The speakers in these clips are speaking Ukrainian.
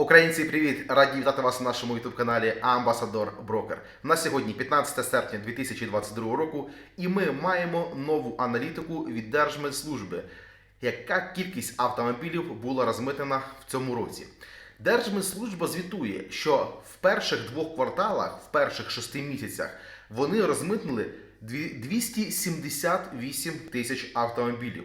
Українці, привіт! Раді вітати вас на нашому youtube каналі Амбасадор Брокер. На сьогодні 15 серпня 2022 року, і ми маємо нову аналітику від Держмедслужби. Яка кількість автомобілів була розмитнена в цьому році? Держмедслужба звітує, що в перших двох кварталах, в перших шести місяцях, вони розмитнили дві- 278 тисяч автомобілів.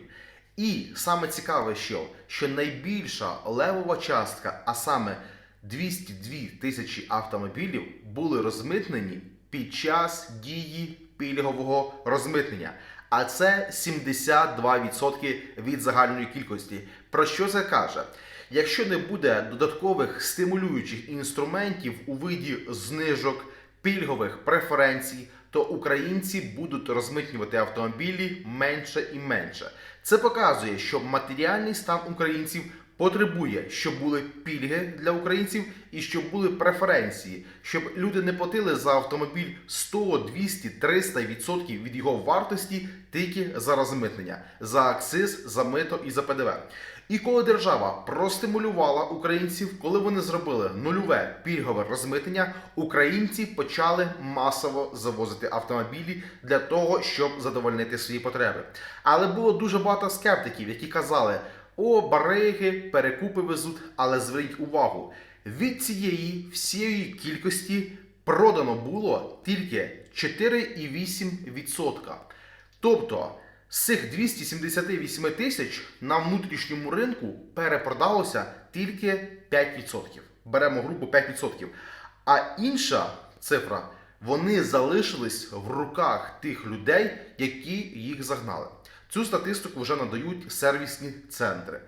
І саме цікаве, що, що найбільша левова частка, а саме 202 тисячі автомобілів, були розмитнені під час дії пільгового розмитнення. А це 72% від загальної кількості. Про що це каже? Якщо не буде додаткових стимулюючих інструментів у виді знижок, пільгових преференцій, то українці будуть розмитнювати автомобілі менше і менше. Це показує, що матеріальний стан українців потребує, щоб були пільги для українців і щоб були преференції, щоб люди не платили за автомобіль 100, 200, 300 відсотків від його вартості тільки за розмитнення, за акциз, за мито і за ПДВ. І коли держава простимулювала українців, коли вони зробили нульове пільгове розмитнення, українці почали масово завозити автомобілі для того, щоб задовольнити свої потреби. Але було дуже багато скептиків, які казали: о, бариги, перекупи везуть, але зверніть увагу, від цієї всієї кількості продано було тільки 4,8%. Тобто з цих 278 тисяч на внутрішньому ринку перепродалося тільки 5%. Беремо групу 5%. А інша цифра вони залишились в руках тих людей, які їх загнали. Цю статистику вже надають сервісні центри.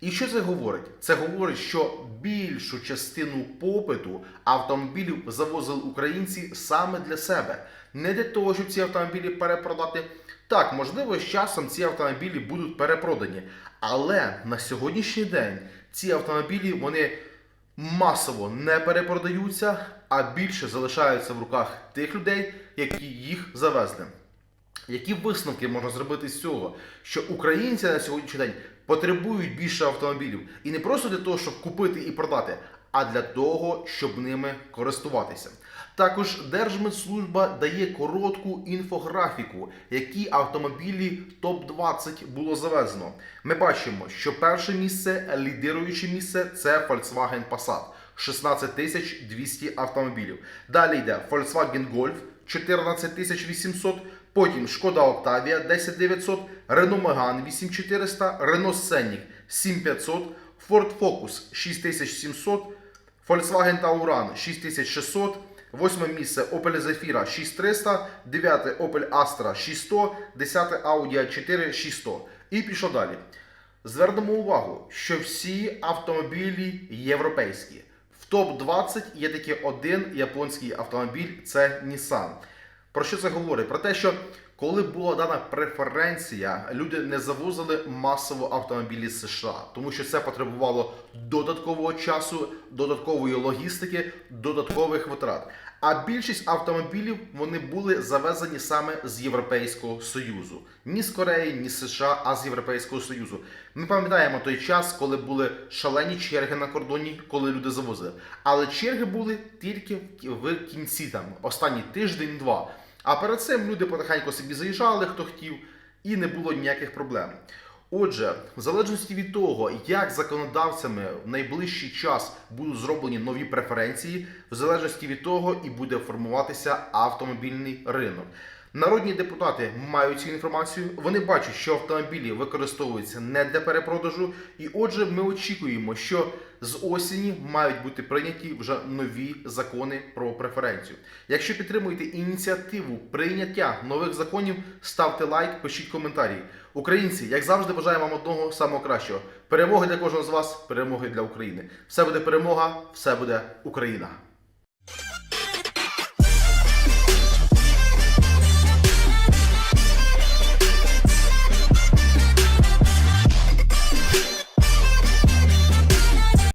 І що це говорить? Це говорить, що більшу частину попиту автомобілів завозили українці саме для себе, не для того, щоб ці автомобілі перепродати. Так, можливо, з часом ці автомобілі будуть перепродані, але на сьогоднішній день ці автомобілі вони масово не перепродаються, а більше залишаються в руках тих людей, які їх завезли. Які висновки можна зробити з цього? Що українці на сьогоднішній день потребують більше автомобілів і не просто для того, щоб купити і продати, а для того, щоб ними користуватися. Також Держмедслужба дає коротку інфографіку, які автомобілі топ-20 було завезено. Ми бачимо, що перше місце, лідируюче місце це Volkswagen Passat. 16 тисяч 200 автомобілів. Далі йде Volkswagen Golf 14 тисяч 800, потім Шкода Octavia 10900, Renault Megane 8400, Renault Scenic 7500, Ford Focus 6700, Volkswagen Tauran 6600, Восьме місце Opel Zafira 6300, дев'яте Opel Astra 6100, десяте Audi A4 6100. І пішов далі. Звернемо увагу, що всі автомобілі європейські. В топ-20 є тільки один японський автомобіль це Nissan. Про що це говорить? Про те, що коли була дана преференція, люди не завозили масово автомобілі з США, тому що це потребувало додаткового часу, додаткової логістики, додаткових витрат. А більшість автомобілів вони були завезені саме з Європейського Союзу. Ні з Кореї, ні з США, а з Європейського Союзу. Ми пам'ятаємо той час, коли були шалені черги на кордоні, коли люди завозили. Але черги були тільки в кінці там, останній тиждень-два. А перед цим люди потихеньку собі заїжджали, хто хотів, і не було ніяких проблем. Отже, в залежності від того, як законодавцями в найближчий час будуть зроблені нові преференції, в залежності від того і буде формуватися автомобільний ринок. Народні депутати мають цю інформацію. Вони бачать, що автомобілі використовуються не для перепродажу, і отже, ми очікуємо, що з осені мають бути прийняті вже нові закони про преференцію. Якщо підтримуєте ініціативу прийняття нових законів, ставте лайк, пишіть коментарі. Українці, як завжди, бажаємо вам одного самого кращого. Перемоги для кожного з вас, перемоги для України. Все буде перемога, все буде Україна.